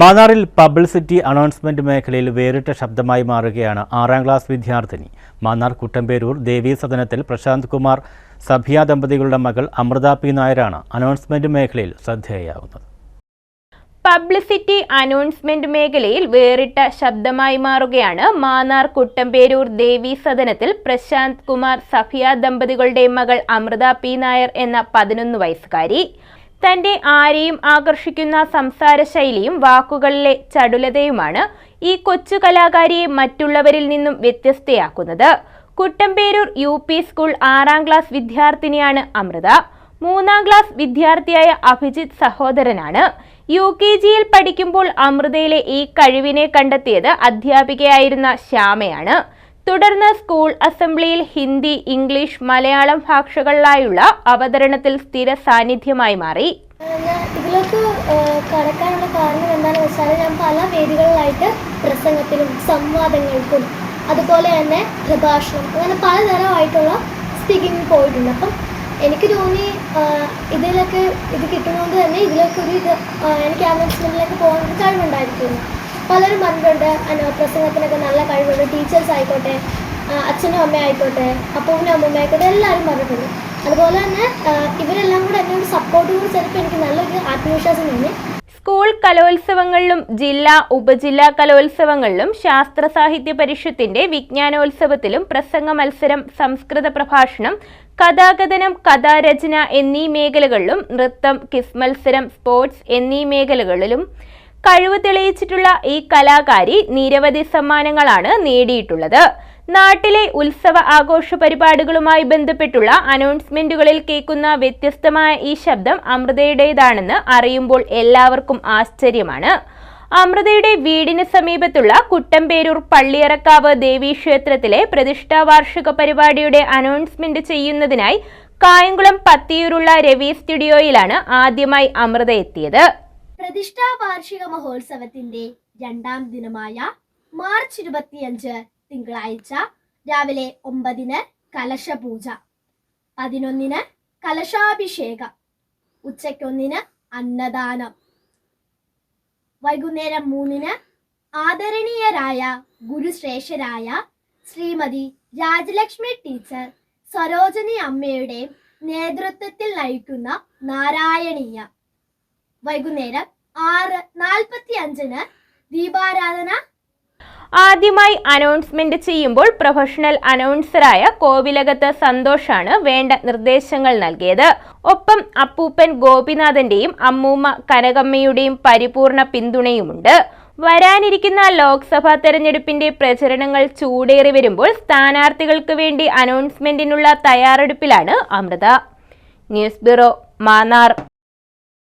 മാന്നാറിൽ publicity announcement മേഖലയിൽ വേറിട്ട ശബ്ദമായി മാറുകയാണ് ആറാം ക്ലാസ് വിദ്യാർത്ഥിനി. മാന്നാർ കുട്ടമ്പേരൂർ ദേവീ സദനത്തിൽ പ്രശാന്ത് കുമാർ സഭിയ ദമ്പതികളുടെ മകൾ അമൃത പി. നായരാണ് അനൗൺസ്മെന്റ് മേഖലയിൽ ശ്രദ്ധേയാവുന്നത് പബ്ലിസിറ്റി അനൗൺസ്മെന്റ് മേഖലയിൽ വേറിട്ട ശബ്ദമായി മാറുകയാണ് മാന്നാർ കുട്ടമ്പേരൂർ ദേവി സദനത്തിൽ പ്രശാന്ത് കുമാർ സഫിയ ദമ്പതികളുടെ മകൾ അമൃത പി. നായർ എന്ന പതിനൊന്ന് വയസ്സുകാരി. തന്റെ ആരെയും ആകർഷിക്കുന്ന സംസാര ശൈലിയും വാക്കുകളിലെ ചടുലതയുമാണ് ഈ കൊച്ചു കലാകാരിയെ മറ്റുള്ളവരിൽ നിന്നും വ്യത്യസ്തയാക്കുന്നത്. കുട്ടമ്പേരൂർ യു പി സ്കൂൾ ആറാം ക്ലാസ് വിദ്യാർത്ഥിനിയാണ് അമൃത. മൂന്നാം ക്ലാസ് വിദ്യാർത്ഥിയായ അഭിജിത്ത് സഹോദരനാണ്. യു കെ ജിയിൽ പഠിക്കുമ്പോൾ അമൃതയിലെ ഈ കഴിവിനെ കണ്ടെത്തിയത് അധ്യാപികയായിരുന്ന ശ്യാമയാണ്. തുടർന്ന് സ്കൂൾ അസംബ്ലിയിൽ ഹിന്ദി ഇംഗ്ലീഷ് മലയാളം ഭാഷകളിലായുള്ള അവതരണത്തിൽ സ്ഥിര സാന്നിധ്യമായി മാറി. ഇതിലേക്ക് കടക്കാനുള്ള കാരണം എന്താണെന്ന് വെച്ചാൽ ഞാൻ പല വേദികളിലായിട്ട് പ്രസംഗത്തിനും സംവാദങ്ങൾക്കും അതുപോലെ തന്നെ പ്രഭാഷണം അങ്ങനെ പലതരമായിട്ടുള്ള സ്പീക്കിംഗ് പോയിട്ടുണ്ട്. അപ്പം എനിക്ക് തോന്നി ഇതിലൊക്കെ ഇത് കിട്ടുന്നതുകൊണ്ട് തന്നെ ഇതിലൊക്കെ ഒരു ഇത് എനിക്ക് ആ മനസ്സിലേക്ക് പോകാൻ കഴിവുണ്ടായിരിക്കുന്നു. പലരും പറഞ്ഞിട്ടുണ്ട് എന്നാ പ്രസംഗത്തിനൊക്കെ നല്ല കഴിവുണ്ട് ടീച്ചേഴ്സ് ആയിക്കോട്ടെ അച്ഛനും അമ്മയും ആയിക്കോട്ടെ അപ്പൂനും അമ്മൂമ്മ ആയിക്കോട്ടെ എല്ലാവരും പറഞ്ഞിട്ടുണ്ട്. അതുപോലെ തന്നെ ഇവരെല്ലാം കൂടെ ഒരു സപ്പോർട്ട് കൂടി എനിക്ക് നല്ലൊരു ആത്മവിശ്വാസം തോന്നി. സ്കൂൾ കലോത്സവങ്ങളിലും ജില്ലാ ഉപജില്ലാ കലോത്സവങ്ങളിലും ശാസ്ത്ര സാഹിത്യ പരിഷത്തിന്റെ വിജ്ഞാനോത്സവത്തിലും പ്രസംഗ മത്സരം സംസ്കൃത പ്രഭാഷണം കഥാകഥനം കഥാരചന എന്നീ മേഖലകളിലും നൃത്തം കിസ് മത്സരം സ്പോർട്സ് എന്നീ മേഖലകളിലും കഴിവ് തെളിയിച്ചിട്ടുള്ള ഈ കലാകാരി നിരവധി സമ്മാനങ്ങളാണ് നേടിയിട്ടുള്ളത്. നാട്ടിലെ ഉത്സവ ആഘോഷ പരിപാടികളുമായി ബന്ധപ്പെട്ടുള്ള അനൗൺസ്മെന്റുകളിൽ കേൾക്കുന്ന വ്യത്യസ്തമായ ഈ ശബ്ദം അമൃതയുടേതാണെന്ന് അറിയുമ്പോൾ എല്ലാവർക്കും ആശ്ചര്യമാണ്. അമൃതയുടെ വീടിന് സമീപത്തുള്ള കുട്ടമ്പേരൂർ പള്ളിയറക്കാവ് ദേവീക്ഷേത്രത്തിലെ പ്രതിഷ്ഠാ വാർഷിക പരിപാടിയുടെ അനൗൺസ്മെന്റ് ചെയ്യുന്നതിനായി കായംകുളം പത്തിയൂരുള്ള രവി സ്റ്റുഡിയോയിലാണ് ആദ്യമായി അമൃത എത്തിയത്. പ്രതിഷ്ഠാ വാർഷിക മഹോത്സവത്തിന്റെ രണ്ടാം ദിനമായ മാർച്ച് ഇരുപത്തിയഞ്ച് തിങ്കളാഴ്ച രാവിലെ ഒമ്പതിന് കലശപൂജ പതിനൊന്നിന് കലശാഭിഷേകം ഉച്ചയ്ക്കൊന്നിന് അന്നദാനം വൈകുന്നേരം മൂന്നിന് ആദരണീയരായ ഗുരുശ്രേഷ്ഠരായ ശ്രീമതി രാജലക്ഷ്മി ടീച്ചർ സരോജനി അമ്മയുടെ നേതൃത്വത്തിൽ നയിക്കുന്ന നാരായണീയ വൈകുന്നേരം ആറ് നാൽപ്പത്തി അഞ്ചിന് ദീപാരാധന. ആദ്യമായി അനൗൺസ്മെന്റ് ചെയ്യുമ്പോൾ പ്രൊഫഷണൽ അനൗൺസറായ കോവിലകത്ത് സന്തോഷാണ് വേണ്ട നിർദ്ദേശങ്ങൾ നൽകിയത്. ഒപ്പം അപ്പൂപ്പൻ ഗോപിനാഥന്റെയും അമ്മൂമ്മ കനകമ്മയുടെയും പരിപൂർണ പിന്തുണയുമുണ്ട്. വരാനിരിക്കുന്ന ലോക്സഭാ തെരഞ്ഞെടുപ്പിന്റെ പ്രചരണങ്ങൾ ചൂടേറി വരുമ്പോൾ സ്ഥാനാർത്ഥികൾക്ക് വേണ്ടി അനൗൺസ്മെന്റിനുള്ള തയ്യാറെടുപ്പിലാണ് അമൃത. News bureau Mannar.